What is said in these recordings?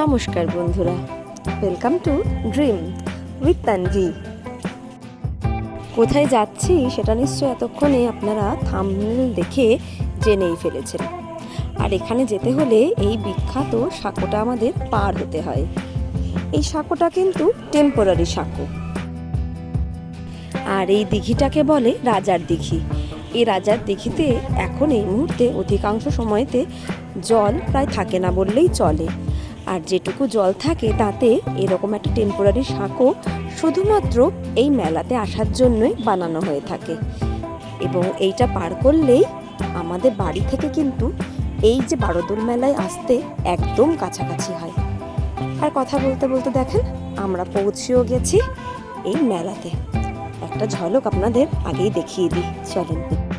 নমস্কার বন্ধুরা। Welcome to dream with Tanvi কোথায় যাচ্ছি সেটা নিশ্চয়ই এতক্ষণে আপনারা থামনেল দেখে জেনেই ফেলেছেন। আর এখানে যেতে হলে এই বিখ্যাত সাঁকোটা আমাদের পার হতে হয়। এই সাঁকোটা কিন্তু টেম্পোরারি সাঁকো। আর এই দিঘিটাকে বলে রাজার দিঘি। এই রাজার দিঘিতে এখন এই মুহূর্তে অধিকাংশ সময়তে জল প্রায় থাকে না বললেই চলে। আর যেটুকু জল থাকে তাতে এরকম একটা টেম্পোরারি সাঁকো শুধুমাত্র এই মেলাতে আসার জন্যই বানানো হয়ে থাকে। এবং এইটা পার করলেই আমাদের বাড়ি থেকে কিন্তু এই যে বারোদোল মেলায় আসতে একদম কাছাকাছি হয়। আর কথা বলতে বলতে দেখেন, আমরা পৌঁছেও গেছি এই মেলাতে। একটা ঝলক আপনাদের আগেই দেখিয়ে দিই, চলেন।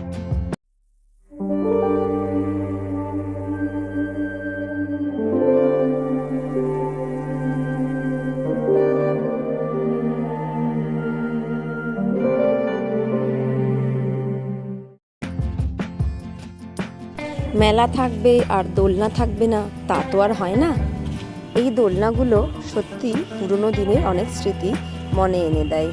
মেলা থাকবে আর দোলনা থাকবে না, তা তো আর হয় না। এই দোলনাগুলো সত্যি পুরনো দিনের অনেক স্মৃতি মনে এনে দেয়।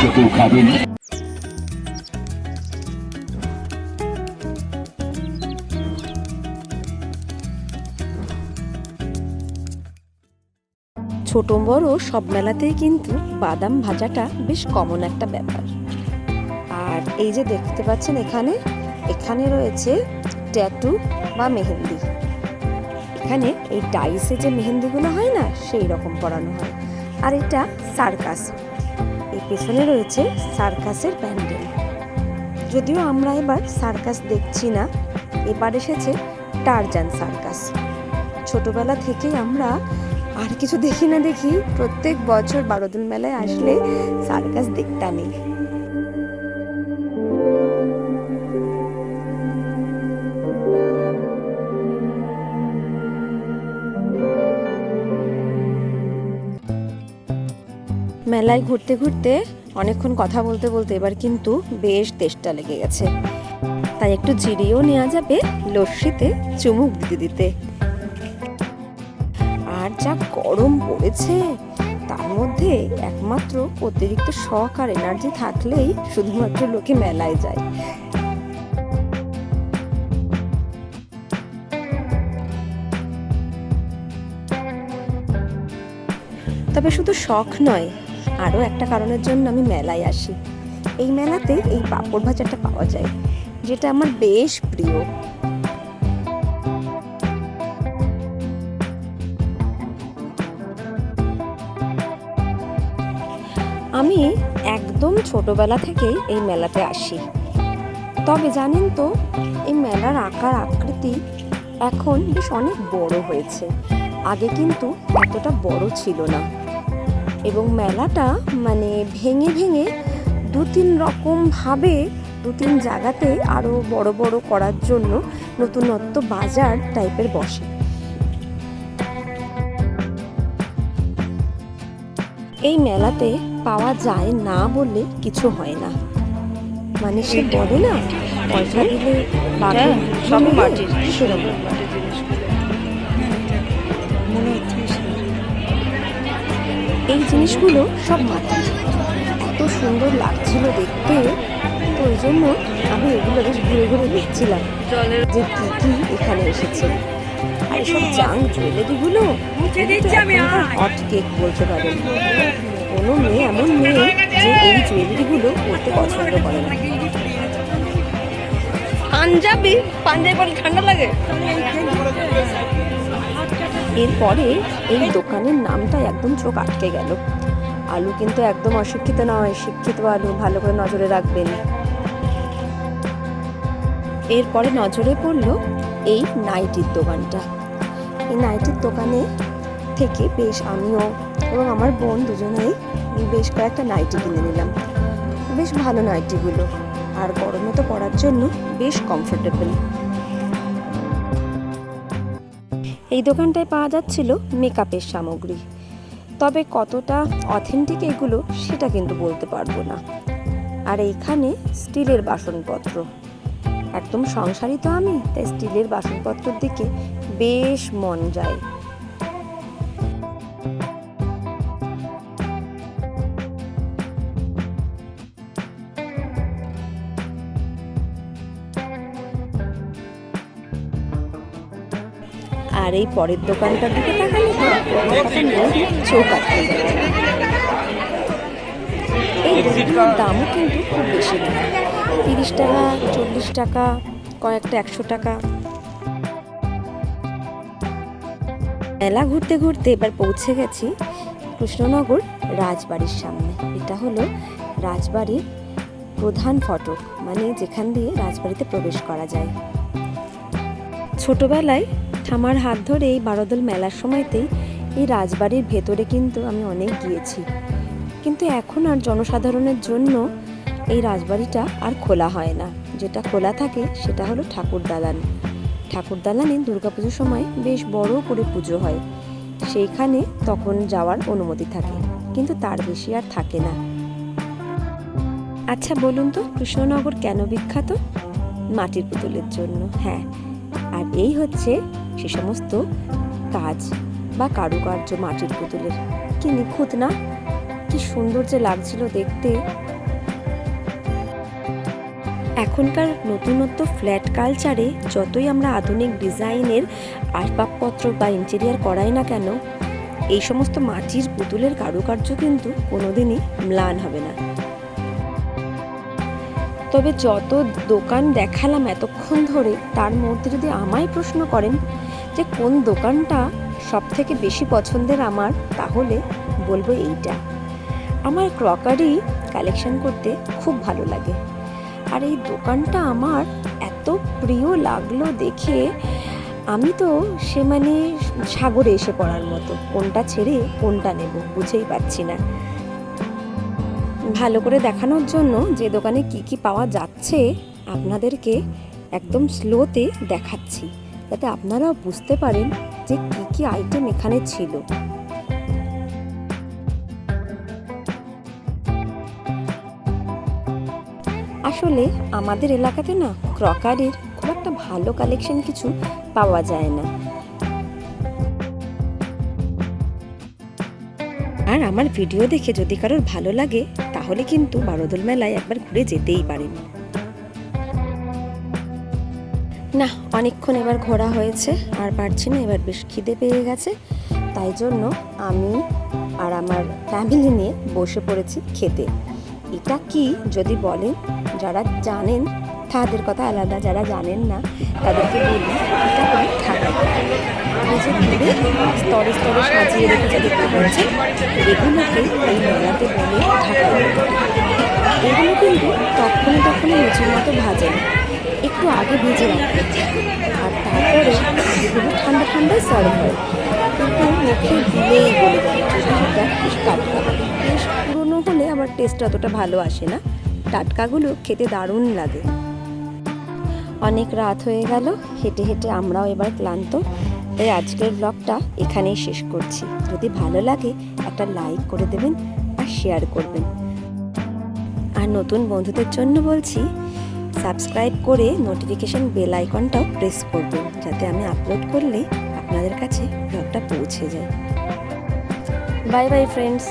ছোট বড় ছোট বড় সব মেলাতেই কিন্তু বাদাম ভাজাটা বেশ কমন একটা ব্যাপার। আর এই যে দেখতে পাচ্ছেন এখানে এখানে রয়েছে ট্যাটু বা মেহেন্দি। এখানে এই ডাইসে যে মেহেন্দিগুলো হয় না, সেই রকম পরানো হয়। আর এটা সার্কাস এই পেছনে রয়েছে সার্কাসের প্যান্ডেল। যদিও আমরা এবার সার্কাস দেখছি না, এবার এসেছে টারজান সার্কাস ছোটবেলা থেকেই আমরা আর কিছু দেখি না দেখি, প্রত্যেক বছর বারোদুল মেলায় আসলে সার্কাস দেখতামই মেলায় ঘুরতে ঘুরতে অনেকক্ষণ কথা বলতে বলতে এবার কিন্তু বেশ তেষ্টা লেগে গেছে। তাই একটু জিরিয়েও নেওয়া যাবে লস্যিতে চুমুক দিতে দিতে। যা গরম পড়েছে, তার মধ্যে একমাত্র অতিরিক্ত শখ আর এনার্জি থাকলেই শুধুমাত্র লোকে মেলায় যায়। তবে শুধু শখ নয়, আরও একটা কারণের জন্য আমি মেলায় আসি। এই মেলাতে এই পাঁপড় ভাজাটা পাওয়া যায়, যেটা আমার বেশ প্রিয়। একদম ছোটবেলা থেকেই এই মেলাতে আসি। তবে জানেন তো, এই মেলার আকার আকৃতি এখন বেশ অনেক বড় হয়েছে। আগে কিন্তু এতটা বড় ছিল না। এবং মেলাটা মানে ভেঙে ভেঙে দু তিন রকম ভাবে দু তিন জায়গাতে আরও বড় বড় করার জন্য নতুনত্ব বাজার টাইপের বসে। এই মেলাতে পাওয়া যায় না বললে কিছু হয় না। মানে সে বলে না পয়সা দিলে সব মাটির সেরকম মনে হচ্ছে এই জিনিসগুলো সব মাটির। এত সুন্দর লাগছিল দেখতে তো ওই জন্য আমি এগুলো বেশ ঘুরে ঘুরে দেখছিলাম যে কি কি এখানে এসেছে। আর এসব জাং জুয়েলারিগুলো কেক বলতে পারেন কোনো মেয়ে এমন মেয়ে যে এই জুয়েলারিগুলো পরতে পছন্দ করে না। পাঞ্জাবি? পাঞ্জাবি পরে ঠান্ডা লাগে। এরপরে এই দোকানের নামটা একদম চোখ আটকে গেল। আলু কিন্তু একদম অশিক্ষিত নয় শিক্ষিত আলু ভালো করে নজরে রাখবেন। এরপরে নজরে পড়ল এই নাইটির দোকানটা। এই নাইটির দোকানে থেকে বেশ আমিও এবং আমার বোন দুজনেই বেশ কয়েকটা নাইটি কিনে নিলাম। বেশ ভালো নাইটিগুলো। আর গরমে তো পরার জন্য বেশ কমফোর্টেবল এই দোকানটায় পাওয়া যাচ্ছিল মেকআপের সামগ্রী। তবে কতটা অথেন্টিক এগুলো সেটা কিন্তু বলতে পারব না। আর এইখানে স্টিলের বাসনপত্র। একদম সংসারী তো আমি, তাই স্টিলের বাসনপত্রের দিকে বেশ মন যায়। আর এই পরের দোকানটার দিকে দামও কিন্তু খুব বেশি তিরিশ টাকা, চল্লিশ টাকা, কয়েকটা একশো টাকা। মেলা ঘুরতে ঘুরতে এবার পৌঁছে গেছি কৃষ্ণনগর রাজবাড়ির সামনে। এটা হলো রাজবাড়ির প্রধান ফটক মানে যেখান দিয়ে রাজবাড়িতে প্রবেশ করা যায়। ছোটবেলায় ঠামার হাত ধরে এই বারোদল মেলার সময়তেই এই রাজবাড়ির ভেতরে কিন্তু আমি অনেক গিয়েছি। কিন্তু এখন আর জনসাধারণের জন্য এই রাজবাড়িটা আর খোলা হয় না। যেটা খোলা থাকে সেটা হলো ঠাকুর দালান। ঠাকুর দালানে দুর্গাপুজোর সময় বেশ বড় করে পুজো হয়। সেইখানে তখন যাওয়ার অনুমতি থাকে, কিন্তু তার বেশি আর থাকে না। আচ্ছা বলুন তো, কৃষ্ণনগর কেন বিখ্যাত? মাটির পুতুলের জন্য হ্যাঁ। আর এই হচ্ছে সে সমস্ত কাজ বা কারুকার্য মাটির পুতুলের। কি নিখুঁত না? কি সুন্দর যে লাগছিল দেখতে। এখনকার নতুনত্ব ফ্ল্যাট কালচারে যতই আমরা আধুনিক ডিজাইনের আসবাবপত্র বা ইন্টেরিয়ার করাই না কেন, এই সমস্ত মাটির পুতুলের কারুকার্য কিন্তু কোনোদিনই ম্লান হবে না। তবে যত দোকান দেখালাম এতক্ষণ ধরে, তার মধ্যে যদি আমায় প্রশ্ন করেন যে কোন দোকানটা সব থেকে বেশি পছন্দের আমার, তাহলে বলব এইটা। আমার ক্রকারি কালেকশন করতে খুব ভালো লাগে। আর এই দোকানটা আমার এত প্রিয় লাগল দেখে আমি তো সে মানে সাগরে এসে পড়ার মতো, কোনটা ছেড়ে কোনটা নেব বুঝেই পাচ্ছি না। ভালো করে দেখানোর জন্য যে দোকানে কি কি পাওয়া যাচ্ছে আপনাদেরকে একদম স্লোতে দেখাচ্ছি, যাতে আপনারাও বুঝতে পারেন যে কি কি আইটেম এখানে ছিল। আসলে আমাদের এলাকাতে না ক্রকারির খুব একটা ভালো কালেকশন কিছু পাওয়া যায় না। আর আমার ভিডিও দেখে যদি কারোর ভালো লাগে, তাহলে কিন্তু বারোদল মেলায় একবার ঘুরে যেতেই পারেন। না, অনেকক্ষণ এবার ঘোরা হয়েছে, আর পারছি না, এবার বেশ খিদে পেয়ে গেছে। তাই জন্য আমি আর আমার ফ্যামিলি নিয়ে বসে পড়েছি খেতে। এটা কি? যদি বলেন, যারা জানেন, তাদের কথা আলাদা, যারা জানেন না, তাদেরকে বলি এটা যে ঘুরে স্তরে স্তরে সাজিয়ে রেখে যে দেখতে পাচ্ছেন, এগুলোকে এই মেলাতে বলে ঠাকুর এগুলো কিন্তু তখনই তখনই লুচির মতো ভাজে একটু আগে ভেজে রাখতে আর তারপরে এগুলো ঠান্ডা ঠান্ডায় সার্ভ হয়। কিন্তু মুখে দিলেই গলে যায় সেটা বেশ টাটকা পুরনো হলে আবার টেস্ট অতটা ভালো আসে না। টাটকাগুলো খেতে দারুণ লাগে। অনেক রাত হয়ে গেল, হেঁটে হেঁটে আমরাও এবার ক্লান্ত। তাই আজকের ব্লগটা এখানেই শেষ করছি। যদি ভালো লাগে, একটা লাইক করে দেবেন আর শেয়ার করবেন। আর নতুন বন্ধুদের জন্য বলছি সাবস্ক্রাইব করে নোটিফিকেশন বেল আইকনটাও প্রেস করবেন, যাতে আমি আপলোড করলে আপনাদের কাছে ব্লগটা পৌঁছে যায়। Bye bye friends